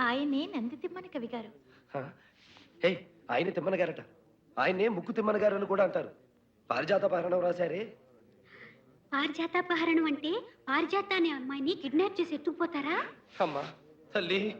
ఆయనే నంది తిమ్మన కవి గారు. హ? హే ఆయన తిమ్మన గారట. ఆయనే ముక్కు తిమ్మన గారు అని కూడా అంటారు. పారిజాత పారణం రాశారే. పారిజాతాపహరణం అంటే పారిజాత అనే అమ్మాయిని కిడ్నాప్ చేసి ఎత్తుకుపోతారా? అమ్మా తల్లి.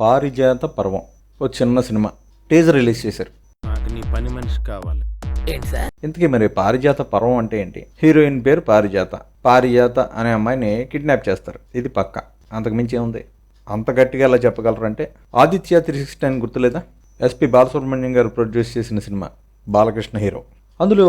పారిజాత పర్వం ఓ చిన్న సినిమా టీజర్ రిలీజ్ చేశారు. నాకు నీ పని మనిషి కావాలి. ఇంతకీ మరి పారిజాత పర్వం అంటే ఏంటి? హీరోయిన్ పేరు పారిజాత. పారిజాత అనే అమ్మాయిని కిడ్నాప్ చేస్తారు. ఇది పక్క. అంతకు మించి ఏముంది? అంత గట్టిగా ఎలా చెప్పగలరంటే ఆదిత్య త్రీ సిక్స్టీ నైన్ గుర్తులేదా ఎస్పి బాలసుబ్రహ్మణ్యం గారు ప్రొడ్యూస్ చేసిన సినిమా బాలకృష్ణ హీరో. అందులో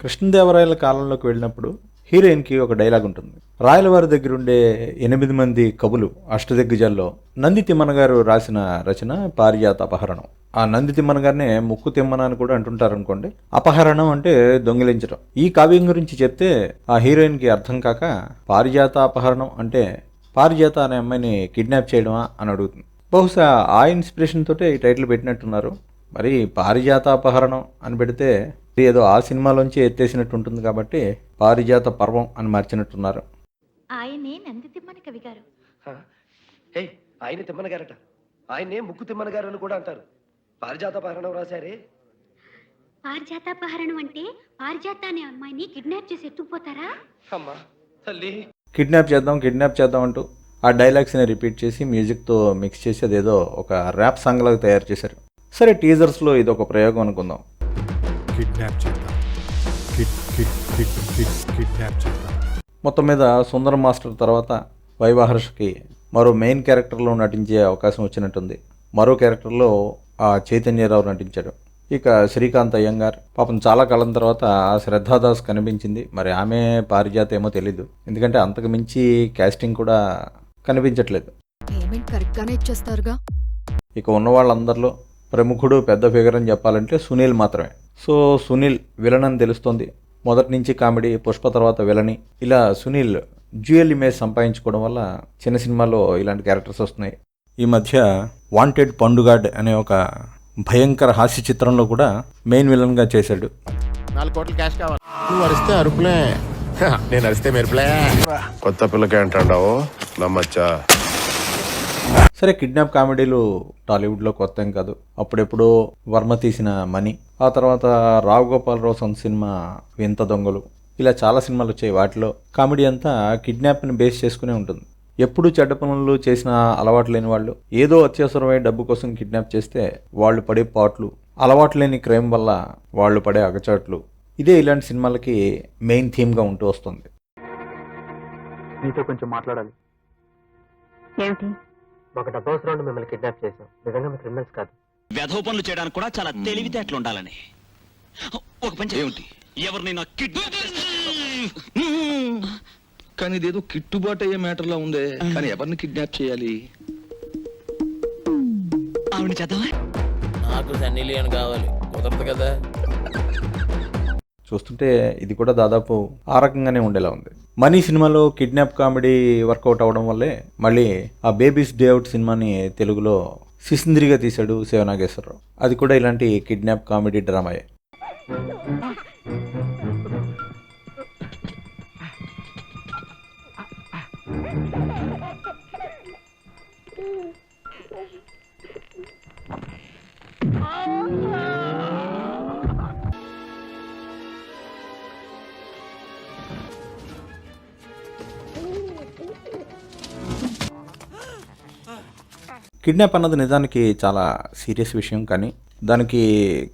కృష్ణదేవరాయల కాలంలోకి వెళ్ళినప్పుడు హీరోయిన్కి ఒక డైలాగ్ ఉంటుంది. రాయలవారి దగ్గర ఉండే ఎనిమిది మంది కవులు అష్టదిగ్గజాల్లో నంది తిమ్మన గారు రాసిన రచన పారిజాత అపహరణం ఆ నంది తిమ్మన గారినే ముక్కు తిమ్మన అని కూడా అంటుంటారు అనుకోండి అపహరణం అంటే దొంగిలించడం. ఈ కావ్యం గురించి చెప్తే ఆ హీరోయిన్కి అర్థం కాక పారిజాత అపహరణం అంటే పారిజాత అనే అమ్మాయిని కిడ్నాప్ చేయడమా అని అడుగుతుంది. బహుశా ఆ ఇన్స్పిరేషన్ తోటే ఈ టైటిల్ పెట్టినట్టున్నారు. మరి పారిజాత అపహరణం అని పెడితే ఇది ఏదో ఆ సినిమాలోంచి ఎత్తేసినట్టు ఉంటుంది కాబట్టి పారిజాత పర్వం అని మార్చినట్టున్నారు. ఆయనే నంది తిమ్మన కవి గారు. హ? ఆయన తిమ్మన గారట. ఆయనే ముక్కు తిమ్మన గారు అని కూడా అంటారు. పారిజాత పారణం రాశారే. పారిజాతాపహరణం అంటే పారిజాత అనే అమ్మాయిని కిడ్నాప్ చేసి ఎత్తుకుపోతారా? అమ్మా తల్లి. కిడ్నాప్ చేద్దాం కిడ్నాప్ చేద్దాం అంటూ ఆ డైలాగ్స్ని రిపీట్ చేసి మ్యూజిక్తో మిక్స్ చేసి అదేదో ఒక ర్యాప్ సాంగ్ లాగా తయారు చేశారు. సరే టీజర్స్లో ఇది ఒక ప్రయోగం అనుకుందాం. కిడ్నాప్ చేద్దాం. Kid kid kid kid kidnap చేద్దాం. మొత్తం మీద సుందరం మాస్టర్ తర్వాత వైవాహర్షకి మరో మెయిన్ క్యారెక్టర్లో నటించే అవకాశం వచ్చినట్టుంది. మరో క్యారెక్టర్లో ఆ చైతన్యరావు నటించాడు. ఇక శ్రీకాంత్ అయ్యంగార్ పాపం చాలా కాలం తర్వాత శ్రద్ధాదాస్ కనిపించింది. మరి ఆమె పారిజాత ఏమో తెలీదు. ఎందుకంటే అంతకు మించి కాస్టింగ్ కూడా కనిపించట్లేదు. పేమెంట్ కరెక్ట్ గానే ఇచ్చేస్తారుగా. ఇక ఉన్న వాళ్ళందరిలో ప్రముఖుడు పెద్ద ఫిగర్ అని చెప్పాలంటే సునీల్ మాత్రమే. సో సునీల్ విలన్ అని తెలుస్తోంది. మొదటి నుంచి కామెడీ పుష్ప తర్వాత విలని. ఇలా సునీల్ జ్యువెల్ ఇమేజ్ సంపాదించుకోవడం వల్ల చిన్న సినిమాలో ఇలాంటి క్యారెక్టర్స్ వస్తున్నాయి. ఈ మధ్య వాంటెడ్ పండుగాడ్ అనే ఒక భయంకర హాస్య చిత్రంలో కూడా మెయిన్ విలన్గా చేశాడు. నాలుగు కోట్ల క్యాష్ కావాలి. నువ్వు అరిస్తే అరుపులే. నేను అరిస్తే మెరుపులే. కొత్త పిల్లకి అంటాడావు? నమ్మచ్చా? సరే కిడ్నాప్ కామెడీలు టాలీవుడ్లో కొత్త ఏం కాదు. అప్పుడెప్పుడో వర్మ తీసిన మనీ ఆ తర్వాత రావు గోపాలరావు సొంత సినిమా వింత దొంగలు. ఇలా చాలా సినిమాలు వచ్చాయి వాటిలో. కామెడీ అంతా కిడ్నాప్ని బేస్ చేసుకునే ఉంటుంది. ఎప్పుడు చెడ్డ పనులు చేసిన అలవాటు లేని వాళ్ళు ఏదో అత్యవసరమై డబ్బు కోసం కిడ్నాప్ చేస్తే వాళ్ళు పడే పాట్లు అలవాటు లేని క్రైమ్ వల్ల వాళ్ళు పడే అగచాట్లు. ఇదే ఇలాంటి సినిమాలకి మెయిన్ థీమ్గా ఉంటూ వస్తుంది. మీతో కొంచెం మాట్లాడాలి. ఏమిటి? ఒక డబ్బు అవసరం మిమ్మల్ని కిడ్నాప్ చేశాం. నిజంగా మీ క్రిమినల్స్ కాదు. వెధవ పనులు చేయడానికి కూడా చాలా తెలివితేటలు ఉండాలని. ఒక పని ఏమిటి? ఎవరినైనా కిడ్నాప్ కానీ ఇదేదో కిట్టుబాటు అయ్యే మ్యాటర్లా ఉందే. కానీ ఎవరిని కిడ్నాప్ చేయాలి? ఆవిడ చేద్దామా? నాకు సన్నీ లియోన్ కావాలి. కుదరదు కదా? చూస్తుంటే ఇది కూడా దాదాపు ఆ రకంగానే ఉండేలా ఉంది. మనీ సినిమాలో కిడ్నాప్ కామెడీ వర్కౌట్ అవడం వల్లే మళ్ళీ ఆ బేబీస్ డే అవుట్ సినిమాని తెలుగులో సిసింద్రిగా తీశాడు శివనాగేశ్వరరావు అది కూడా ఇలాంటి కిడ్నాప్ కామెడీ డ్రామాయే. కిడ్నాప్ అన్నది నిజానికి చాలా సీరియస్ విషయం కానీ దానికి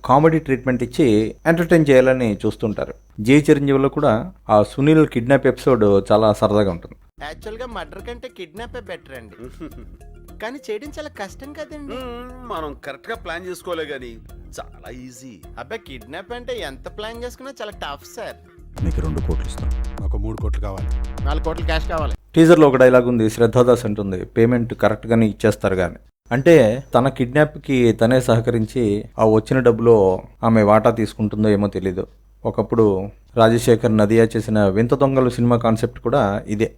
కామెడీ ట్రీట్మెంట్ ఇచ్చి ఎంటర్టైన్ చేయాలని చూస్తుంటారు. జే చిరంజీవిలో కూడా ఆ సునీల్ కిడ్నాప్ ఎపిసోడ్ చాలా సరదాగా ఉంటుంది. యాక్చువల్గా మర్డర్ కంటే కిడ్నాపే బెటర్ అండి. కానీ చేయడం చాలా కష్టం కదండి. మనం కరెక్ట్గా ప్లాన్ చేసుకోలే గాని చాలా ఈజీ. అబ్బాయి కిడ్నాప్ అంటే ఎంత ప్లాన్ చేసుకున్నా చాలా టఫ్ సార్. నీకు రెండు కోట్లు ఇస్తాం. నాకు మూడు కోట్లు కావాలి. నాలుగు కోట్ల క్యాష్ కావాలి. టీజర్లో ఒక డైలాగ్ ఉంది శ్రద్ధాదాస్ అంటుంది పేమెంట్ కరెక్ట్గానే ఇచ్చేస్తారు కానీ అంటే తన కిడ్నాప్కి తనే సహకరించి ఆ వచ్చిన డబ్బులో ఆమె వాటా తీసుకుంటుందో ఏమో తెలీదు. ఒకప్పుడు రాజశేఖర్ నదియా చేసిన వింత దొంగలు సినిమా కాన్సెప్ట్ కూడా ఇదే.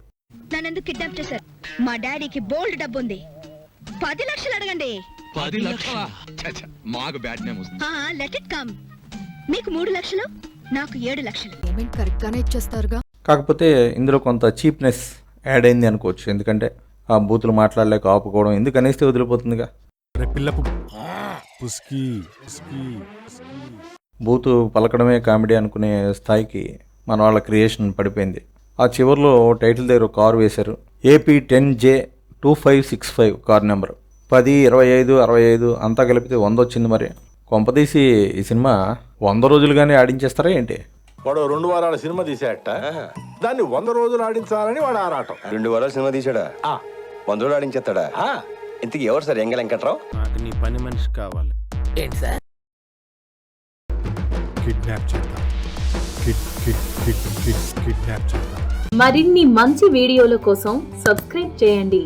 నన్నెందుకు కిడ్నాప్ చేశారు? మా డాడీకి బోల్డ్ డబ్బు ఉంది. పది లక్షలు అడగండి. పది లక్షల? మాకు బ్యాడ్ నేమ్ వస్తుంది. లెట్ ఇట్ కమ్ మీకు మూడు లక్షలు నాకు ఏడు లక్షలు. పేమెంట్ కరెక్ట్ గానే ఇచ్చేస్తారుగా. కాకపోతే ఇందులో కొంత చీప్నెస్ యాడ్ అయింది అనుకోవచ్చు. ఎందుకంటే ఆ బూతులు మాట్లాడలేక ఆపుకోవడం ఎందుకు అనేస్తే వదిలిపోతుందిగా. బూతు పలకడమే కామెడీ అనుకునే స్థాయికి మన వాళ్ళ క్రియేషన్ పడిపోయింది. ఆ చివరిలో టైటిల్ దగ్గర ఒక కారు వేశారు. AP ten J two five six five car number. పది ఇరవై ఐదు అరవై ఐదు అంతా కలిపితే వంద వచ్చింది మరి. కొంపదీసి ఈ సినిమా వంద రోజులుగానే ఆడించేస్తారా ఏంటి? వాడు రెండు వారాల సినిమా తీసేట దాన్ని వంద రోజులు ఆడించాలని వాడు ఆరాటం. రెండు వారాలు సినిమా తీసాడా వంద రోజులు ఆడించేస్తాడా? ఇంతకీ ఎవరు సార్ ఎంగ వెంకట్రావు? నాకు నీ పని మనిషి కావాలి. ఏంటి సార్? మరిన్ని మంచి వీడియోల కోసం సబ్స్క్రైబ్ చేయండి.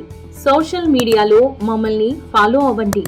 సోషల్ మీడియాలో మమ్మల్ని ఫాలో అవ్వండి.